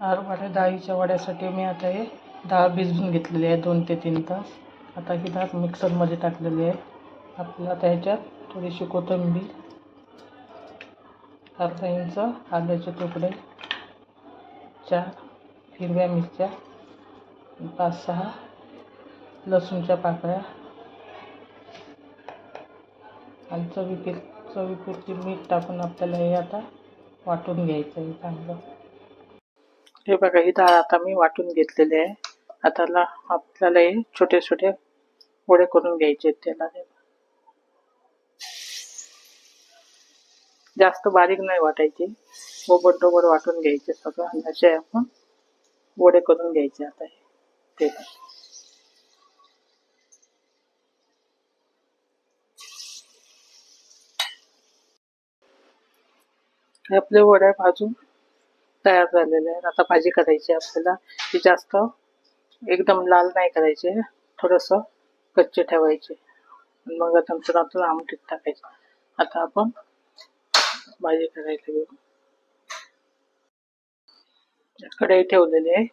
हरभरा डाळीच्या वड्यासाठी मी आता हे डाळ भिजवून घेतलेली आहे दोन ते तीन तास. आता ही डाळ मिक्सरमध्ये टाकलेली आहे. आपल्याला आता ह्याच्यात थोडीशी कोथिंबीर अर्धा इंच आल्याचे तुकडे चार हिरव्या मिरच्या पाच सहा लसूणच्या पाकळ्या आणि चवीपे चवीपुरती मीठ टाकून आपल्याला हे आता वाटून घ्यायचं आहे चांगलं. हे बघा ही डाळ आता मी वाटून घेतलेली आहे. आता आपल्याला हे छोटे छोटे वडे करून घ्यायचे त्याला. जास्त बारीक नाही वाटायचे. ओबड डोबर वाटून घ्यायचे सगळं. आणि असे आपण वडे करून घ्यायचे आता हे. ते आपले वड्या भाजून तयार झालेले आहेत. आता भाजी करायची आपल्याला. ती जास्त एकदम लाल नाही करायचे. थोडंसं कच्चे ठेवायचे. मग नंतर आपण आमटीत टाकायचे. आता आपण भाजी करायला घेऊ. कढई ठेवलेली आहे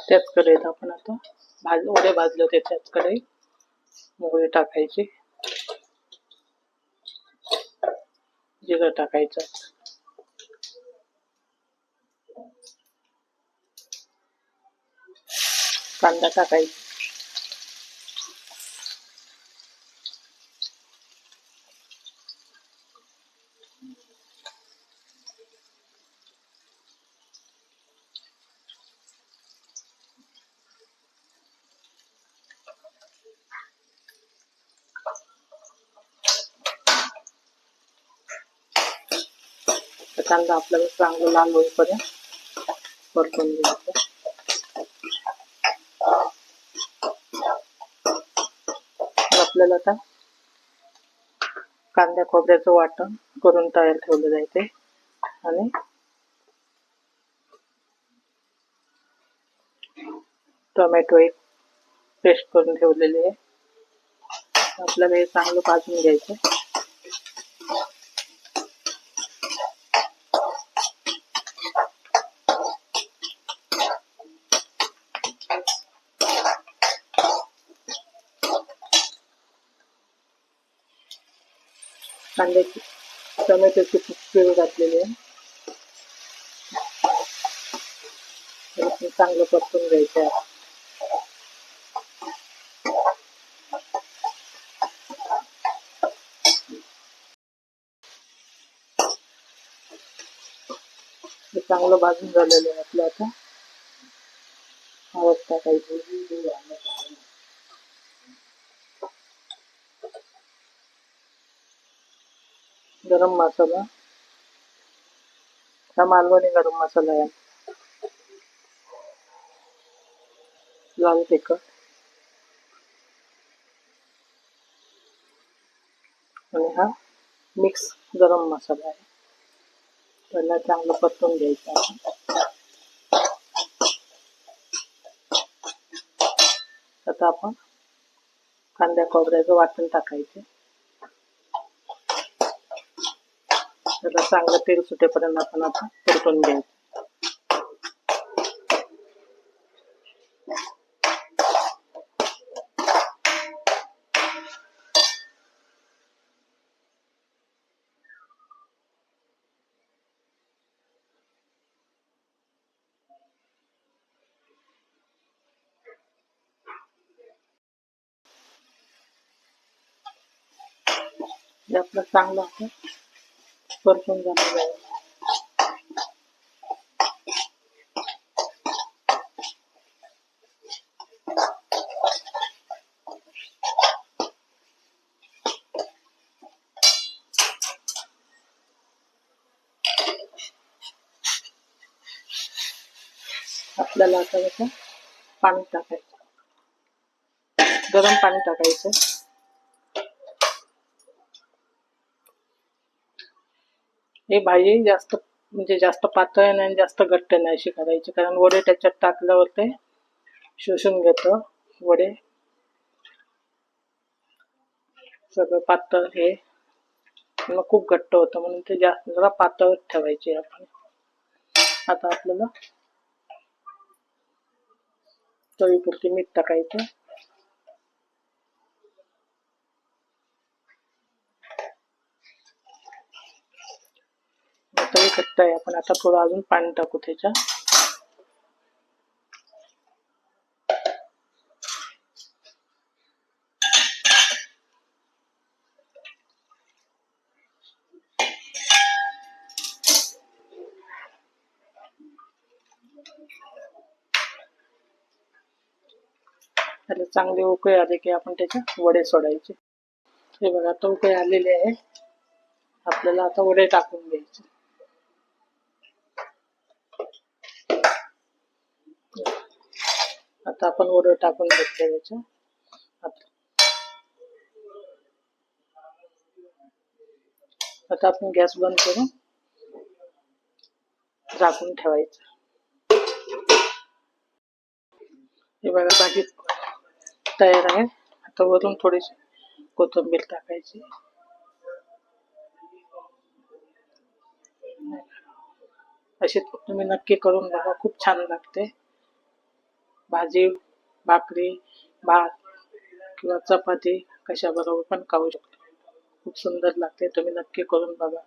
त्याच कढईत आपण आता भाज वडे भाजले होते त्याच कढई मोगळे टाकायचे. जिरं टाकायचं. कांदा टाकायचा. कांदा आपल्याला चांगला लाल होईपर्यंत परतून घ्यायचा. आपल्याला आता. कांद्या खोबऱ्याचं वाटण करून तयार ठेवलं जायचे आणि टोमॅटो एक पेस्ट करून ठेवलेली आहे. आपल्याला हे चांगलं भाजून घ्यायचं कांद्याची टोमॅटोची पिळी घातलेली आहे. चांगलं परतून घ्यायचं आहे. हे चांगलं भाजून झालेलं आहे आपलं आता. आवडता काही गरम मसाला हा मालवणी गरम मसाला आहे. लाल तिखट. आणि हा मिक्स गरम मसाला आहे. त्याला चांगलं परतून घ्यायचं आहे. आता आपण कांद्या खोबऱ्याचं वाटण टाकायचे. त्याला चांगलं तेल सुटेपर्यंत आपण आता परतून घ्यायचं हे आपलं चांगलं होतं परतून झालेलं आहे आपल्याला आता कसं पाणी टाकायचं. गरम पाणी टाकायचं. हे भाजी जास्त म्हणजे जास्त पातळ नाही आणि जास्त घट्ट नाही अशी करायची. कारण वडे त्याच्यात टाकल्यावर ते शोषून घेतं वडे. सगळं पातळ हे. मग खूप घट्ट होतं म्हणून ते जास्त जरा पातळ ठेवायचे आपण. आता आपल्याला चवीपुरती मीठ टाकायचं. तरी आहे आपण. आता थोडं अजून पाणी टाकू त्याच्या त्याला चांगले उकळे आले की आपण त्याचे वडे सोडायचे. हे बघा आता उकळे आलेले आहे आपल्याला आता वडे टाकून घ्यायचे. आता आपण वडं टाकून घेतलं त्याच्या आता आपण गॅस बंद करून झाकून ठेवायचं. हे बघा भाजी तयार आहे. आता वरून थोडीशी कोथिंबीर टाकायची. अशी तुम्ही नक्की करून बघा खूप छान लागते. भाजी भाकरी भात किंवा चपाती कशाबरोबर पण खाऊ शकतो. खूप सुंदर लागते. तुम्ही नक्की करून बघा.